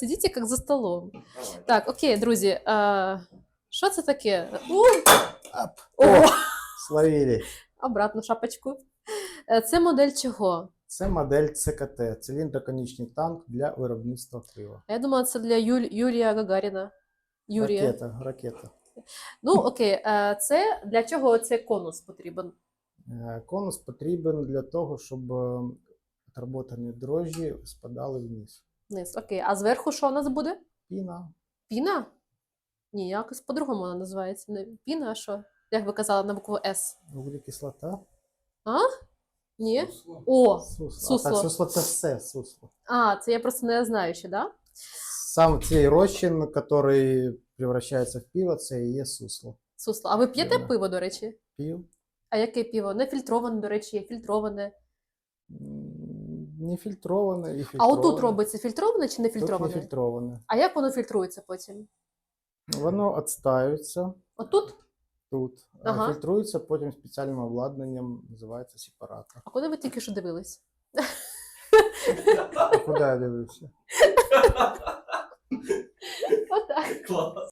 Сидите як за столом. Так, окей, друзі. Що це таке? У, Ап. Словили. обратно шапочку. Е, Це модель чого? Це модель ЦКТ, циліндроконічний танк для виробництва пива. Я думала, це для Юль... Юрія Гагаріна. Юрія. Ракета, ракета. Ну, окей, е, це для чого цей конус потрібен? Е, Конус потрібен для того, щоб е, отработані дрожжі спадали вниз. Вниз. Окей, а зверху що у нас буде? Піна, Піна? Ні, якось по-другому вона називається. Не піна, а що? Як ви казали на букву С? вуглекислота, А? Ні? О! сусло. Сусло. А, так, сусло це все сусло. А, це я просто не знаю ще, да? Сам цей розчин, який превращається в пиво, це і є сусло. Сусло. А ви п'єте Вірно. пиво, до речі? Пів. А яке пиво? Не фільтроване, до речі, є фільтроване. Не фільтроване і фільтроване. А отут робиться фільтроване чи не Тут не фільтроване? фільтроване. А як воно фільтрується потім? Воно відстаюється Отут? тут, Ага. а фільтрується потім спеціальним обладнанням, називається сепаратор. А куди ви тільки що дивились? А Куди я дивився? Отак. Клас.